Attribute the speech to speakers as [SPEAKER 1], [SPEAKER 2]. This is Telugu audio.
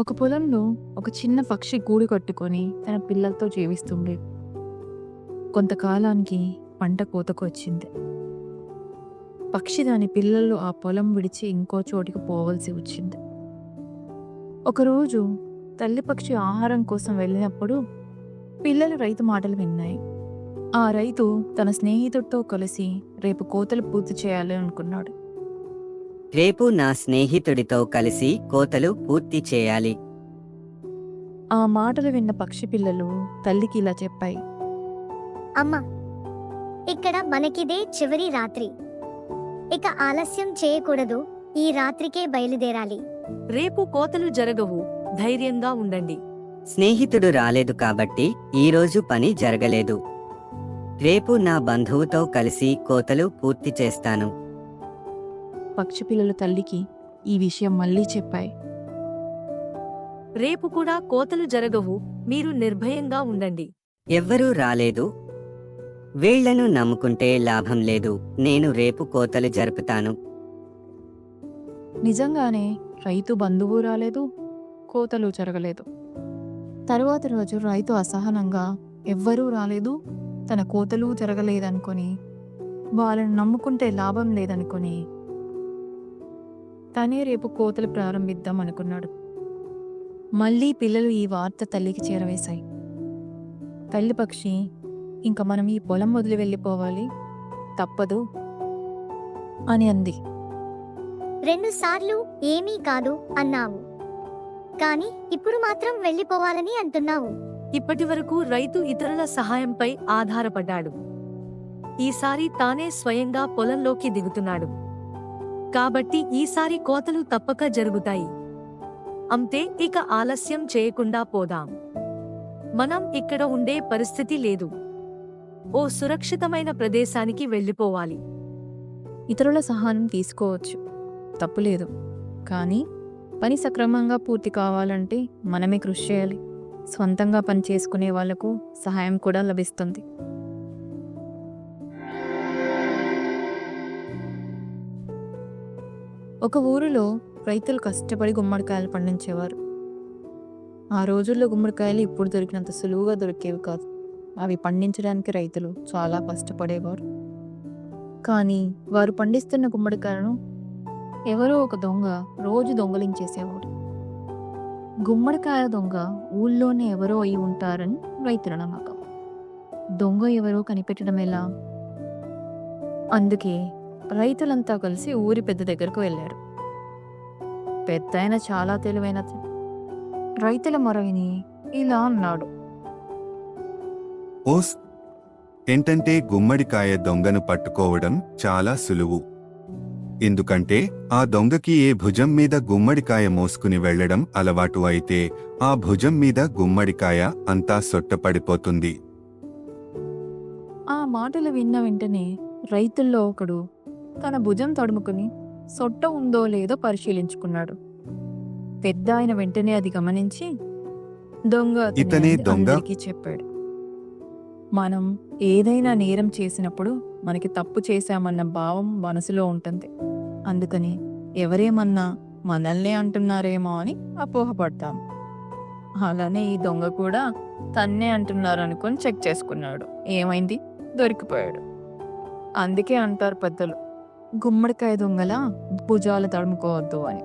[SPEAKER 1] ఒక పొలంలో ఒక చిన్న పక్షి గూడు కట్టుకొని తన పిల్లలతో జీవిస్తుండే. కొంతకాలానికి పంట కోతకు వచ్చింది. పక్షి దాని పిల్లలు ఆ పొలం విడిచి ఇంకో చోటికి పోవలసి వచ్చింది. ఒకరోజు తల్లి పక్షి ఆహారం కోసం వెళ్ళినప్పుడు పిల్లలు రైతు మాటలు విన్నాయి. ఆ రైతు తన స్నేహితుడితో కలిసి రేపు కోతలు పూర్తి చేయాలి అనుకున్నాడు.
[SPEAKER 2] రేపు నా స్నేహితుడితో కలిసి కోతలు పూర్తి చేయాలి.
[SPEAKER 1] ఆ మాటలు విన్న పక్షి పిల్లలు తల్లికి ఇలా చెప్పాయి.
[SPEAKER 3] అమ్మా ఇక్కడ మనకిదే చివరి రాత్రి. ఇక ఆలస్యం చేయకూడదు ఈ రాత్రికే బయలుదేరాలి.
[SPEAKER 4] రేపు కోతలు జరగవు ధైర్యంగా ఉండండి.
[SPEAKER 2] స్నేహితుడు రాలేదు కాబట్టి ఈరోజు పని జరగలేదు. రేపు నా బంధువుతో కలిసి కోతలు పూర్తి చేస్తాను.
[SPEAKER 1] పక్షి పిల్లలు తల్లికి ఈ విషయం మళ్ళీ చెప్పాయి.
[SPEAKER 4] రేపు కూడా కోతలు జరగవు మీరు నిర్భయంగా ఉండండి.
[SPEAKER 2] ఎవ్వరూ రాలేదు. వీళ్ళను నమ్ముకుంటే లాభం లేదు నేను రేపు కోతలు జరుపుతాను.
[SPEAKER 1] నిజంగానే రైతు బంధువు రాలేదు కోతలు జరగలేదు. తరువాత రోజు రైతు అసహనంగా ఎవ్వరూ రాలేదు తన కోతలు జరగలేదనుకొని వాళ్ళని నమ్ముకుంటే లాభం లేదనుకొని తనే రేపు కోతలు ప్రారంభిద్దాం అనుకున్నాడు. మళ్ళీ పిల్లలు ఈ వార్త తల్లికి చేరవేశాయి. తల్లి పక్షి ఇంక మనం ఈ పొలం వదిలి వెళ్ళిపోవాలి? తప్పదు. అని అంది.
[SPEAKER 3] రెండుసార్లు ఏమీ కాదు అన్నావు. కాని ఇప్పుడు మాత్రం వెళ్ళిపోవాలని అంటున్నావు.
[SPEAKER 4] ఇప్పటి వరకు రైతు ఇతరుల సహాయంపై ఆధారపడ్డాడు. ఈసారి తానే స్వయంగా పొలంలోకి దిగుతున్నాడు. కాబట్టి ఈసారి కోతలు తప్పక జరుగుతాయి. అంతే ఇక ఆలస్యం చేయకుండా పోదాం. మనం ఇక్కడ ఉండే పరిస్థితి లేదు. ఓ సురక్షితమైన ప్రదేశానికి వెళ్ళిపోవాలి.
[SPEAKER 1] ఇతరుల సహాయం తీసుకోవచ్చు. తప్పులేదు కానీ పని సక్రమంగా పూర్తి కావాలంటే మనమే కృషి చేయాలి. స్వంతంగా పని చేసుకునే వాళ్ళకు సహాయం కూడా లభిస్తుంది. ఒక ఊరిలో రైతులు కష్టపడి గుమ్మడికాయలు పండించేవారు. ఆ రోజుల్లో గుమ్మడికాయలు ఇప్పుడు దొరికినంత సులువుగా దొరికేవి కాదు. అవి పండించడానికి రైతులు చాలా కష్టపడేవారు. కానీ వారు పండిస్తున్న గుమ్మడికాయలను ఎవరో ఒక దొంగ రోజు దొంగలించేసేవాడు. గుమ్మడికాయ దొంగ ఊళ్ళోనే ఎవరో అయి ఉంటారని రైతుల నమ్మకం. దొంగ ఎవరో కనిపెట్టడం ఎలా? అందుకే రైతులంతా కలిసి ఊరి పెద్ద దగ్గరకు వెళ్ళారు. పెద్ద చాలా తెలివైన. రైతుల మొరవిని ఇలా అన్నాడు.
[SPEAKER 5] ఓస్ ఏంటంటే గుమ్మడికాయ దొంగను పట్టుకోవడం చాలా సులువు. ఎందుకంటే ఆ దొంగకి ఏ భుజం మీద గుమ్మడికాయ మోసుకుని వెళ్ళడం అలవాటు అయితే ఆ భుజం మీద గుమ్మడికాయ అంతా సొట్టపడిపోతుంది.
[SPEAKER 1] ఆ మాటలు విన్న వెంటనే రైతుల్లో ఒకడు తన భుజం తడుముకుని సొట్ట ఉందో లేదో పరిశీలించుకున్నాడు. పెద్ద ఆయన వెంటనే అది గమనించి దొంగ
[SPEAKER 5] ఇతనే దొంగ?
[SPEAKER 1] చెప్పాడు. మనం ఏదైనా నేరం చేసినప్పుడు మనకి తప్పు చేశామన్న భావం మనసులో ఉంటుంది. అందుకని ఎవరేమన్నా మనల్నే అంటున్నారేమో అని అపోహపడతాం. అలానే ఈ దొంగ కూడా తన్నే అంటున్నారు అనుకొని చెక్ చేసుకున్నాడు. ఏమైంది? దొరికిపోయాడు. అందుకే అంటారు పెద్దలు. గుమ్మడికాయ దొంగల భుజాలు తడుముకోవద్దు అని.